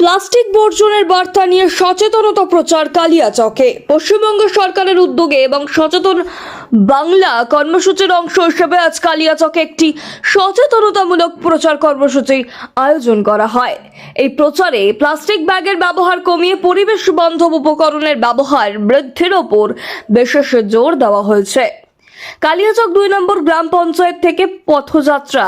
Plastic বর্জনের বার্তা নিয়ে সচেতনতা প্রচার কালিয়াচকে। পশ্চিমবঙ্গ সরকারের উদ্যোগে এবং সচেতন বাংলা কর্মসূচির অংশ হিসেবে আজ কালিয়াচকে একটি সচেতনতামূলক প্রচার কর্মসূচি আয়োজন করা হয়। এই প্রচারে প্লাস্টিক ব্যাগের ব্যবহার কমিয়ে পরিবেশ বান্ধব উপকরণের ব্যবহার বৃদ্ধির ওপর বিশেষ জোর দেওয়া হয়েছে। কালিয়াচক দুই নম্বর গ্রাম পঞ্চায়েত থেকে পথযাত্রা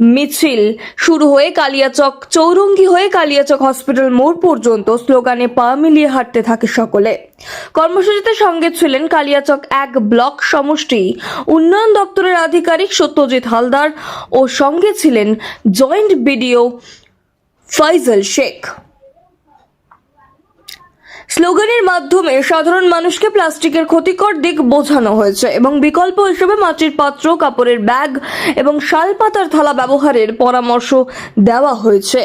মিছিল শুরু হয়ে কালিয়াচক, চৌরঙ্গি হয়ে কালিয়াচক হসপিটাল মোড় পর্যন্ত স্লোগানে পা মিলিয়ে হাঁটতে থাকে সকলে। কর্মসূচিতে সঙ্গে ছিলেন কালিয়াচক এক ব্লক সমষ্টি উন্নয়ন দপ্তরের আধিকারিক সত্যজিৎ হালদার ও সঙ্গে ছিলেন জয়েন্ট বিডিও ফাইজল শেখ। স্লোগানের মাধ্যমে সাধারণ মানুষকে প্লাস্টিকের ক্ষতিকর দিক বোঝানো হয়েছে এবং বিকল্প হিসেবে মাটির পাত্র, কাপড়ের ব্যাগ এবং শালপাতার থালা ব্যবহারের পরামর্শ দেওয়া হয়েছে।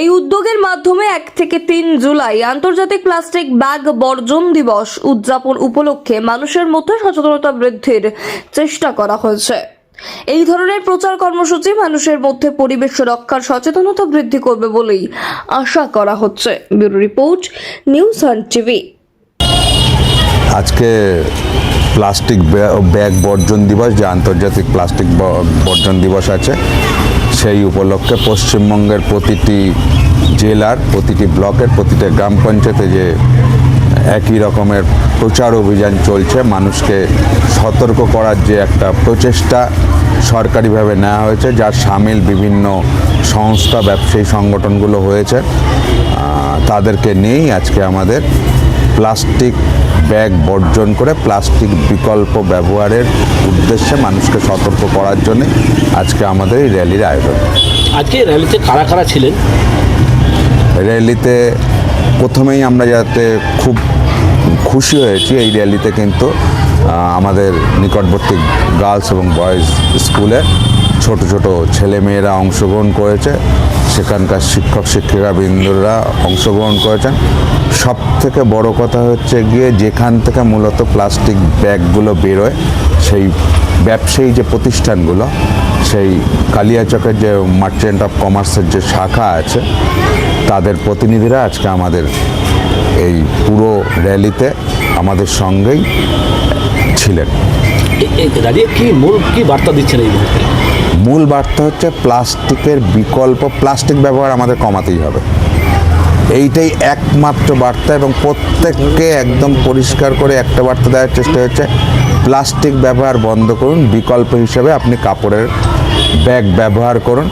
এই উদ্যোগের মাধ্যমে এক থেকে তিন জুলাই আন্তর্জাতিক প্লাস্টিক ব্যাগ বর্জন দিবস উদযাপন উপলক্ষে মানুষের মধ্যে সচেতনতা বৃদ্ধির চেষ্টা করা হয়েছে। এই ধরনের প্রচার কর্মসূচি মানুষের মধ্যে পরিবেশ রক্ষার সচেতনতা বৃদ্ধি করবে বলেই আশা করা হচ্ছে। Bureau report, news hunt TV. আজকে প্লাস্টিক ব্যা- ব্যাগ বর্জন দিবস, যে আন্তর্জাতিক প্লাস্টিক বর্জন দিবস আছে, সেই উপলক্ষে পশ্চিমবঙ্গের প্রতিটি জেলার, প্রতিটি ব্লকের, প্রতিটা গ্রাম পঞ্চায়েতে যে একই রকমের প্রচার অভিযান চলছে, মানুষকে সতর্ক করার যে একটা প্রচেষ্টা সরকারিভাবে নেওয়া হয়েছে যার সামিল বিভিন্ন সংস্থা ব্যবসায়ী সংগঠনগুলো হয়েছে। তাদেরকে নিয়েই আজকে আমাদের প্লাস্টিক ব্যাগ বর্জন করে প্লাস্টিক বিকল্প ব্যবহারের উদ্দেশ্যে মানুষকে সতর্ক করার জন্য আজকে আমাদের এই র্যালির আয়োজন। আজকে র্যালিতে কারা কারা ছিলেন? র্যালিতে প্রথমেই আমরা যাতে খুব খুশি হয়েছি এই র্যালিতে কিন্তু আমাদের নিকটবর্তী গার্লস এবং বয়েজ স্কুলে ছোট ছোট ছেলেমেয়েরা অংশগ্রহণ করেছে। সেখানকার শিক্ষক শিক্ষিকা বৃন্দরা অংশগ্রহণ করেছেন। সব থেকে বড় কথা হচ্ছে গিয়ে যেখান থেকে মূলত প্লাস্টিক ব্যাগগুলো বেরোয়, সেই ব্যবসায়ী যে প্রতিষ্ঠানগুলো, সেই কালিয়াচকের যে মার্চেন্ট অফ কমার্সের যে শাখা আছে, তাদের প্রতিনিধিরা আজকে আমাদের এই পুরো র্যালিতে আমাদের সঙ্গেই ছিলেন। কি মূল কি বার্তা দিচ্ছেন এই মুহূর্তে? মূল বার্তা হচ্ছে প্লাস্টিকের বিকল্প প্লাস্টিক ব্যবহার আমাদের কমাতেই হবে। এইটাই একমাত্র বার্তা এবং প্রত্যেককে একদম পরিষ্কার করে একটা বার্তা দেওয়ার চেষ্টা হচ্ছে প্লাস্টিক ব্যবহার বন্ধ করুন বিকল্প হিসেবে আপনি কাপড়ের ব্যাগ ব্যবহার করুন।